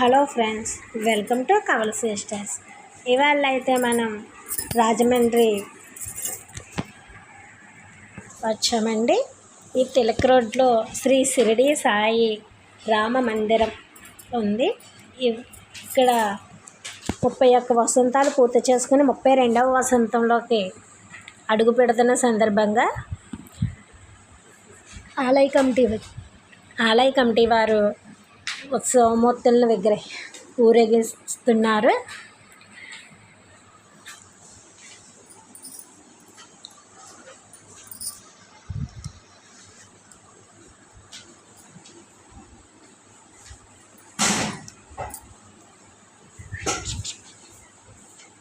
Hello friends welcome to కవల sisters. ఇవాళ అయితే మనం రాజమండ్రి వచ్చామండి. ఈ తిలక్ రోడ్లో శ్రీ షిరిడి సాయి రామ మందిరం ఉంది. ఇ- ఇక్కడ ముప్పై ఒక్క వసంతాలు పూర్తి చేసుకుని ముప్పై రెండవ వసంతంలోకి అడుగు పెడుతున్న సందర్భంగా ఆలయ కమిటీ ఆలయ కమిటీ వారు ఉత్సవమూర్తులను విగ్రహ ఊరేగిస్తున్నారు.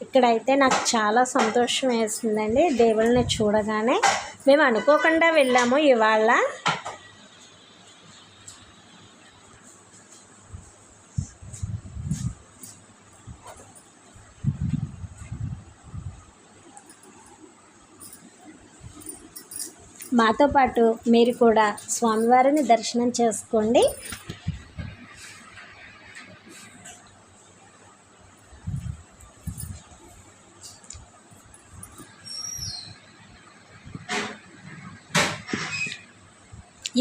ఇక్కడైతే నాకు చాలా సంతోషం వేసిందండి. దేవుళ్ళని చూడగానే మేము అనుకోకుండా వెళ్ళాము ఇవాళ. మాతో పాటు మీరు కూడా స్వామివారిని దర్శనం చేసుకోండి.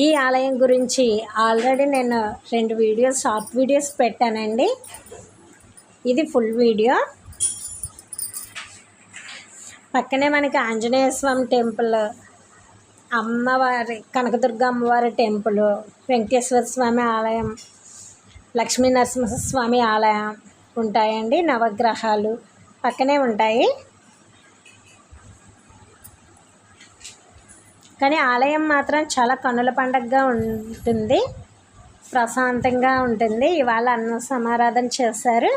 ఈ ఆలయం గురించి ఆల్రెడీ నేను రెండు వీడియోస్ షార్ట్ వీడియోస్ పెట్టానండి. ఇది ఫుల్ వీడియో. పక్కనే మనకి ఆంజనేయ స్వామి టెంపుల్ అమ్మవారి కనకదుర్గ అమ్మవారి టెంపుల్ వెంకటేశ్వర స్వామి ఆలయం లక్ష్మీ నరసింహస్వామి ఆలయం ఉంటాయండి నవగ్రహాలు పక్కనే ఉంటాయి. కానీ ఆలయం మాత్రం చాలా కనుల పండగగా ఉంటుంది ప్రశాంతంగా ఉంటుంది. ఇవాళ అన్న సమారాధన చేశారు.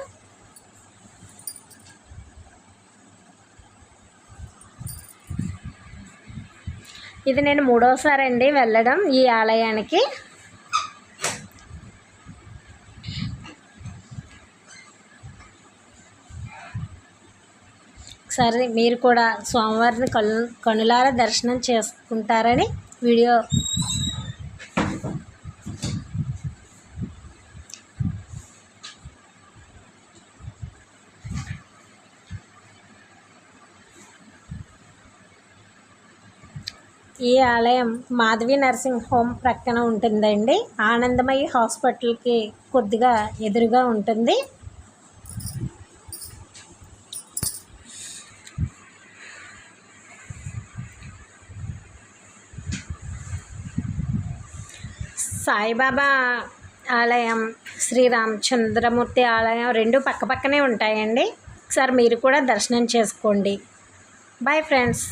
ఇది నేను మూడోసారి అండి వెళ్ళడం ఈ ఆలయానికి. సరే మీరు కూడా స్వామివారిని కళ్ళు కనులారా దర్శనం చేసుకుంటారని వీడియో ఈ ఆలయం మాధవి నర్సింగ్ హోమ్ ప్రక్కన ఉంటుందండి. ఆనందమయ్య హాస్పిటల్కి కొద్దిగా ఎదురుగా ఉంటుంది. సాయిబాబా ఆలయం శ్రీరామచంద్రమూర్తి ఆలయం రెండు పక్కపక్కనే ఉంటాయండి. ఒకసారి మీరు కూడా దర్శనం చేసుకోండి. Bye friends